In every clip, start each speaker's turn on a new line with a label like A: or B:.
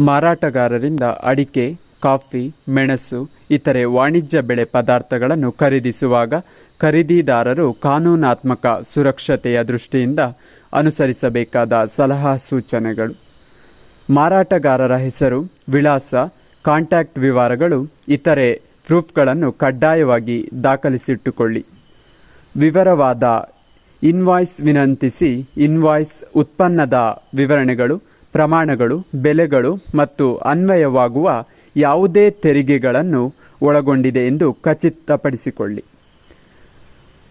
A: ಮಾರಾಟಗಾರರಿಂದ ಅಡಿಕೆ, ಕಾಫಿ, ಮೆಣಸು, ಇತರೆ ವಾಣಿಜ್ಯ ಬೆಳೆ ಪದಾರ್ಥಗಳನ್ನು ಖರೀದಿಸುವಾಗ ಖರೀದಿದಾರರು ಕಾನೂನಾತ್ಮಕ ಸುರಕ್ಷತೆಯ ದೃಷ್ಟಿಯಿಂದ ಅನುಸರಿಸಬೇಕಾದ ಸಲಹಾ ಸೂಚನೆಗಳು. ಮಾರಾಟಗಾರರ ಹೆಸರು, ವಿಳಾಸ, ಕಾಂಟ್ಯಾಕ್ಟ್ ವಿವರಗಳು, ಇತರೆ ಪ್ರೂಫ್ಗಳನ್ನು ಕಡ್ಡಾಯವಾಗಿ ದಾಖಲಿಸಿಟ್ಟುಕೊಳ್ಳಿ. ವಿವರವಾದ ಇನ್ವಾಯ್ಸ್ ವಿನಂತಿಸಿ ಇನ್ವಾಯ್ಸ್ ಉತ್ಪನ್ನದ ವಿವರಣೆಗಳು ಪ್ರಮಾಣಗಳು, ಬೆಲೆಗಳು ಮತ್ತು ಅನ್ವಯವಾಗುವ ಯಾವುದೇ ತೆರಿಗೆಗಳನ್ನು ಒಳಗೊಂಡಿದೆ ಎಂದು ಖಚಿತಪಡಿಸಿಕೊಳ್ಳಿ.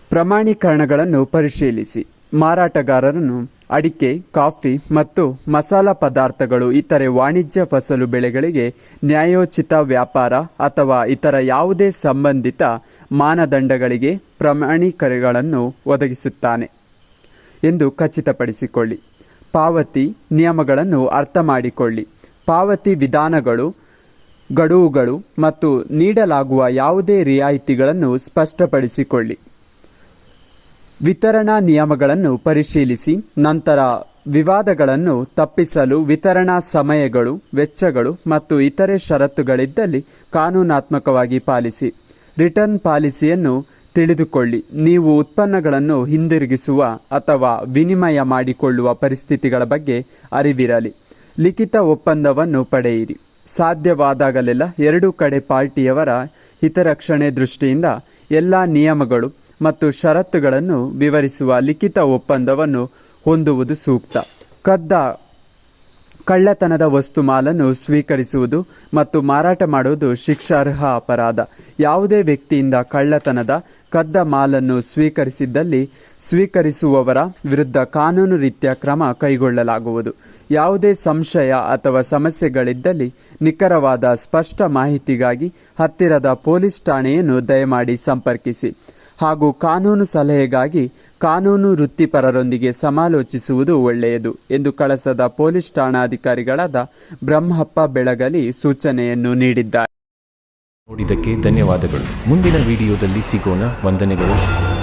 A: ಪ್ರಮಾಣೀಕರಣಗಳನ್ನು ಪರಿಶೀಲಿಸಿ. ಮಾರಾಟಗಾರರನ್ನು ಅಡಿಕೆ, ಕಾಫಿ ಮತ್ತು ಮಸಾಲ ಪದಾರ್ಥಗಳು, ಇತರೆ ವಾಣಿಜ್ಯ ಫಸಲು ಬೆಳೆಗಳಿಗೆ ನ್ಯಾಯೋಚಿತ ವ್ಯಾಪಾರ ಅಥವಾ ಇತರ ಯಾವುದೇ ಸಂಬಂಧಿತ ಮಾನದಂಡಗಳಿಗೆ ಪ್ರಮಾಣೀಕರಣಗಳನ್ನು ಒದಗಿಸುತ್ತಾನೆ ಎಂದು ಖಚಿತಪಡಿಸಿಕೊಳ್ಳಿ. ಪಾವತಿ ನಿಯಮಗಳನ್ನು ಅರ್ಥ ಮಾಡಿಕೊಳ್ಳಿ ಪಾವತಿ ವಿಧಾನಗಳು, ಗಡುವುಗಳು ಮತ್ತು ನೀಡಲಾಗುವ ಯಾವುದೇ ರಿಯಾಯಿತಿಗಳನ್ನು ಸ್ಪಷ್ಟಪಡಿಸಿಕೊಳ್ಳಿ. ವಿತರಣಾ ನಿಯಮಗಳನ್ನು ಪರಿಶೀಲಿಸಿ, ನಂತರ ವಿವಾದಗಳನ್ನು ತಪ್ಪಿಸಲು ವಿತರಣಾ ಸಮಯಗಳು, ವೆಚ್ಚಗಳು ಮತ್ತು ಇತರೆ ಷರತ್ತುಗಳಿದ್ದಲ್ಲಿ ಕಾನೂನಾತ್ಮಕವಾಗಿ ಪಾಲಿಸಿ. ರಿಟರ್ನ್ ಪಾಲಿಸಿಯನ್ನು ತಿಳಿದುಕೊಳ್ಳಿ. ನೀವು ಉತ್ಪನ್ನಗಳನ್ನು ಹಿಂದಿರುಗಿಸುವ ಅಥವಾ ವಿನಿಮಯ ಮಾಡಿಕೊಳ್ಳುವ ಪರಿಸ್ಥಿತಿಗಳ ಬಗ್ಗೆ ಅರಿವಿರಲಿ. ಲಿಖಿತ ಒಪ್ಪಂದವನ್ನು ಪಡೆಯಿರಿ. ಸಾಧ್ಯವಾದಾಗಲೆಲ್ಲ ಎರಡೂ ಕಡೆ ಪಾರ್ಟಿಯವರ ಹಿತರಕ್ಷಣೆ ದೃಷ್ಟಿಯಿಂದ ಎಲ್ಲ ನಿಯಮಗಳು ಮತ್ತು ಷರತ್ತುಗಳನ್ನು ವಿವರಿಸುವ ಲಿಖಿತ ಒಪ್ಪಂದವನ್ನು ಹೊಂದುವುದು ಸೂಕ್ತ. ಕದ್ದ ಕಳ್ಳತನದ ವಸ್ತು ಮಾಲನ್ನು ಸ್ವೀಕರಿಸುವುದು ಮತ್ತು ಮಾರಾಟ ಮಾಡುವುದು ಶಿಕ್ಷಾರ್ಹ ಅಪರಾಧ. ಯಾವುದೇ ವ್ಯಕ್ತಿಯಿಂದ ಕಳ್ಳತನದ ಕದ್ದ ಮಾಲನ್ನು ಸ್ವೀಕರಿಸಿದ್ದಲ್ಲಿ ಸ್ವೀಕರಿಸುವವರ ವಿರುದ್ಧ ಕಾನೂನು ರೀತಿಯ ಕ್ರಮ ಕೈಗೊಳ್ಳಲಾಗುವುದು. ಯಾವುದೇ ಸಂಶಯ ಅಥವಾ ಸಮಸ್ಯೆಗಳಿದ್ದಲ್ಲಿ ನಿಖರವಾದ ಸ್ಪಷ್ಟ ಮಾಹಿತಿಗಾಗಿ ಹತ್ತಿರದ ಪೊಲೀಸ್ ಠಾಣೆಯನ್ನು ದಯಮಾಡಿ ಸಂಪರ್ಕಿಸಿ. ಹಾಗೂ ಕಾನೂನು ಸಲಹೆಗಾಗಿ ಕಾನೂನು ವೃತ್ತಿಪರರೊಂದಿಗೆ ಸಮಾಲೋಚಿಸುವುದು ಒಳ್ಳೆಯದು ಎಂದು ಕಳಸದ ಪೊಲೀಸ್ ಠಾಣಾಧಿಕಾರಿಗಳಾದ ಬ್ರಹ್ಮಪ್ಪ ಬೆಳಗಲಿ ಸೂಚನೆಯನ್ನು ನೀಡಿದ್ದಾರೆ.
B: ನೋಡಿದ್ದಕ್ಕೆ ಧನ್ಯವಾದಗಳು. ಮುಂದಿನ ವಿಡಿಯೋದಲ್ಲಿ ಸಿಗೋಣ. ವಂದನೆಗಳು.